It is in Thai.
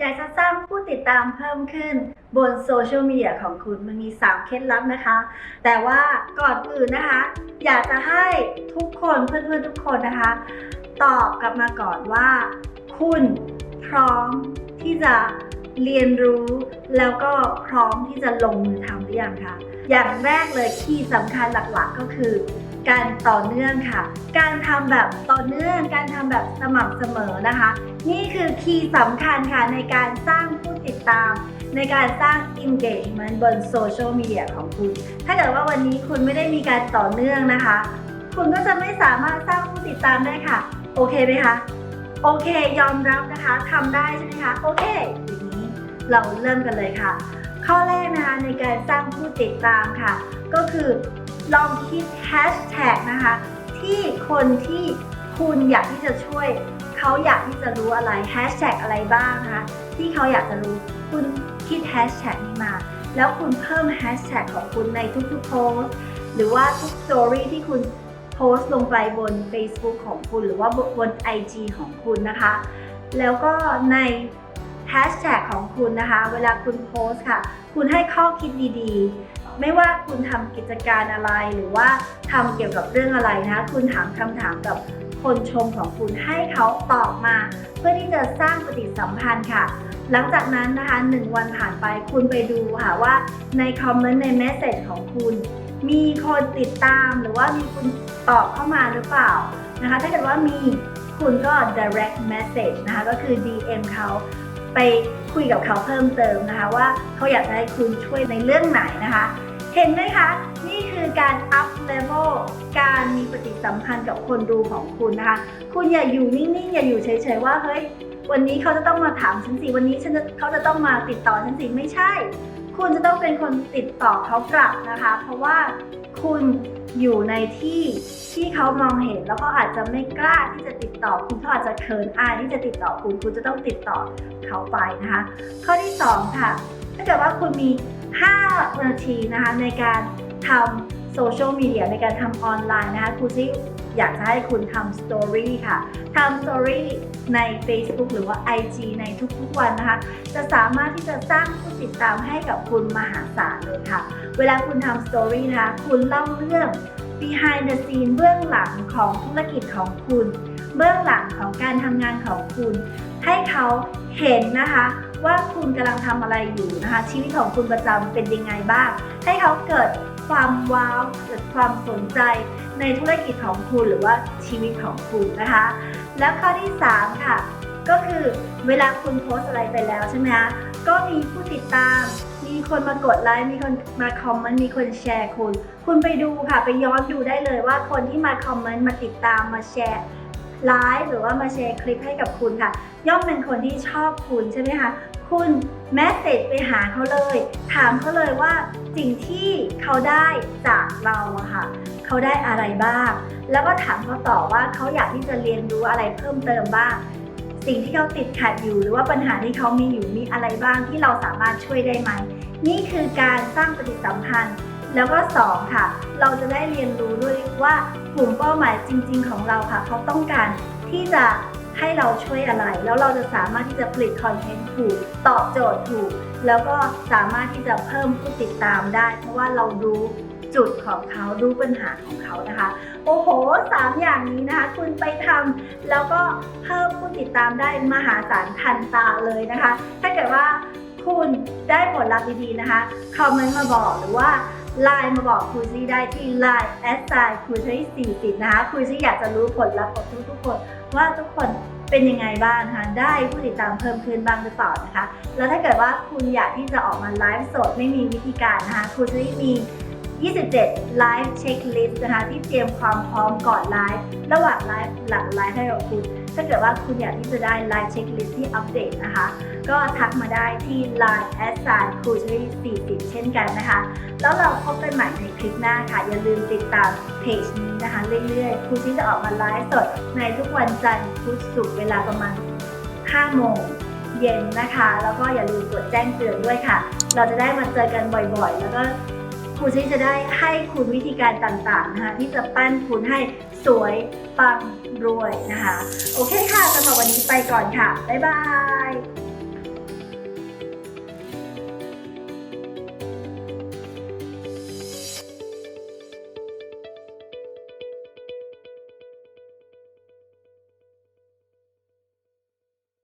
อยากจะสร้างผู้ติดตามเพิ่มขึ้นบนโซเชียลมีเดียของคุณมันมี 3 เคล็ดลับนะคะ แต่ว่าก่อนอื่นนะคะ อยากจะให้ทุกคนเพื่อนๆทุกคนนะคะ ตอบกลับมาก่อนว่า คุณพร้อมที่จะเรียนรู้ แล้วก็พร้อมที่จะลงมือทำหรือยังคะอย่างแรกเลยคีย์สำคัญหลักๆก็คือ การต่อเนื่องค่ะ การทำแบบต่อเนื่อง การทำแบบสม่ำเสมอนะคะ นี่คือคีย์สำคัญค่ะในการสร้างผู้ติดตาม ในการสร้าง engagement บนโซเชียลมีเดียของคุณ ถ้าเกิดว่าวันนี้คุณไม่ได้มีการต่อเนื่องนะคะ คุณก็จะไม่สามารถสร้างผู้ติดตามได้ค่ะ โอเคไหมคะโอเค ยอมรับนะคะทำได้ใช่ไหมคะ โอเคอย่างนี้เราเริ่มกันเลยค่ะ ข้อแรกนะคะในการสร้างผู้ติดตามค่ะ ก็คือ ลองคิดแฮชแท็กนะคะ ที่คนที่คุณอยากที่จะช่วย เขาอยากที่จะรู้อะไรแฮชแท็กอะไรบ้างนะคะ ที่เขาอยากจะรู้คุณคิดแฮชแท็กนี้มา แล้วคุณเพิ่มแฮชแท็กของคุณในทุกๆโพสต์หรือว่าทุกสตอรี่ที่คุณโพสต์ลงไปบน Facebook ของคุณ หรือว่าบน IG ของคุณนะคะ แล้วก็ในแฮชแท็กของคุณนะคะ เวลาคุณโพสค่ะ คุณให้ข้อคิดดีๆ ไม่ว่าคุณทำกิจการอะไรหรือว่าทำเกี่ยวกับเรื่องอะไรนะ คุณถามคำถามกับคนชมของคุณให้เขาตอบมา เพื่อที่จะสร้างปฏิสัมพันธ์ค่ะ หลังจากนั้นนะคะหนึ่งวันผ่านไปคุณไปดูค่ะว่าในคอมเมนต์ในเมสเซจของคุณ มีคนติดตามหรือว่ามีคุณตอบเข้ามาหรือเปล่านะคะ ถ้าเกิดว่ามีคุณก็ direct message นะคะ ก็คือ DM เขา ไปคุยกับเขาเพิ่มเติมนะคะ ว่าเขาอยากจะให้คุณช่วยในเรื่องไหนนะคะ เห็นไหมคะ นี่คือการ up level การมีปฏิสัมพันธ์กับคนดูของคุณนะคะ คุณอย่าอยู่นิ่งๆ อย่าอยู่เฉยๆ ว่าเฮ้ยวันนี้เขาจะต้องมาถามฉันสิวันนี้ฉันจะเขาจะต้องมาติดต่อฉันสิไม่ใช่ คุณจะต้องเป็นคนติดต่อเขากลับนะคะ เพราะว่าคุณอยู่ในที่ที่เขามองเห็นแล้วก็อาจจะไม่กล้าที่จะติดต่อคุณเขาอาจจะเขินอายที่จะติดต่อคุณคุณจะต้องติดต่อเขาไปนะคะ ข้อที่สองค่ะ ถ้าเกิดว่าคุณมี 5 นาทีนะคะในการทำโซเชียลมีเดียในการทำออนไลน์นะคะครูซิ อยากจะให้คุณทำสตอรี่ค่ะทำสตอรี่ใน Facebook หรือว่า IG ในทุกๆวันนะคะ จะสามารถที่จะสร้างผู้ติดตามให้กับคุณมหาศาลเลยค่ะ เวลาคุณทำสตอรี่นะคะคุณเล่าเรื่อง behind the scene เบื้องหลังของธุรกิจของคุณ เบื้องหลังของการทำงานของคุณ ให้เขาเห็นนะคะว่าคุณกำลังทำอะไรอยู่นะคะ ชีวิตของคุณประจำเป็นยังไงบ้าง ให้เขาเกิด ความว้าวเกิดความสนใจในธุรกิจของคุณหรือว่าชีวิตของคุณนะคะ แล้วข้อที่ 3 ค่ะ ก็คือเวลาคุณโพสอะไรไปแล้วใช่ไหมคะก็มีผู้ติดตาม มีคนมากดไลค์มีคนมาคอมเมนต์มีคนแชร์คุณ คุณไปดูค่ะไปย้อนดูได้เลยว่าคนที่มาคอมเมนต์มาติดตามมาแชร์ไลฟ์หรือว่ามาแชร์คลิปให้กับคุณค่ะ ย่อมเป็นคนที่ชอบคุณใช่ไหมคะ คุณแมสเซจไปหาเขาเลย ถามเขาเลยว่าสิ่งที่เขาได้จากเราอะค่ะเขาได้อะไรบ้าง แล้วก็ถามเขาต่อว่าเขาอยากที่จะเรียนรู้อะไรเพิ่มเติมบ้าง สิ่งที่เขาติดขัดอยู่หรือว่าปัญหาที่เขามีอยู่มีอะไรบ้างที่เราสามารถช่วยได้ไหม นี่คือการสร้างปฏิสัมพันธ์ แล้วก็สองค่ะ เราจะได้เรียนรู้ด้วยว่ากลุ่มเป้าหมายจริง ๆ ของเราค่ะ เขาต้องการที่จะ ให้เราช่วยอะไร แล้วเราจะสามารถที่จะผลิตคอนเทนต์ถูกตอบโจทย์ถูก แล้วก็สามารถที่จะเพิ่มผู้ติดตามได้ เพราะว่าเรารู้จุดของเขารู้ปัญหาของเขานะคะ โอ้โหสามอย่างนี้นะคะ คุณไปทำแล้วก็เพิ่มผู้ติดตามได้มหาศาลทันตาเลยนะคะ ถ้าเกิดว่าคุณได้ผลลัพธ์ดีๆนะคะคอมเมนต์มาบอกหรือว่า ไลน์มาบอกครูซี่ได้ที่ Line แอดไซน์ครูซี่40นะคะครูซี่อยากจะรู้ผลลัพธ์ของทุกๆคนว่าทุกคนเป็นยังไงบ้างคะได้ผู้ติดตามเพิ่มขึ้นบ้างหรือเปล่านะคะ แล้วถ้าเกิดว่าคุณอยากที่จะออกมาไลฟ์สดไม่มีวิธีการนะคะครูซี่มี 27ไลฟ์เช็คลิสต์นะคะที่เตรียมความพร้อมก่อนไลฟ์ระหว่างไลฟ์หลังไลฟ์ให้กับคุณ ถ้าเกิดว่าคุณอยากที่จะได้ไลฟ์เช็คลิสต์ที่อัปเดตนะคะ ก็ทักมาได้ที่ Line แอดไซน์ครูชรี40 เช่นกันนะคะ แล้วเราพบกันใหม่ในคลิปหน้าค่ะ อย่าลืมติดตามเพจนี้นะคะ เรื่อยๆครูชิจะออกมาไลฟ์สดในทุกวันจันทร์พุธศุกร์เวลาประมาณ 5 โมงเย็นนะคะ แล้วก็อย่าลืมกดแจ้งเตือนด้วยค่ะ เราจะได้มาเจอกันบ่อยๆ แล้วก็ ครูชิจะได้ให้คุณวิธีการต่างๆนะคะที่จะปั้นคุณให้สวยปังรวยนะคะ โอเคค่ะสำหรับวันนี้ไปก่อนค่ะ บ๊ายบาย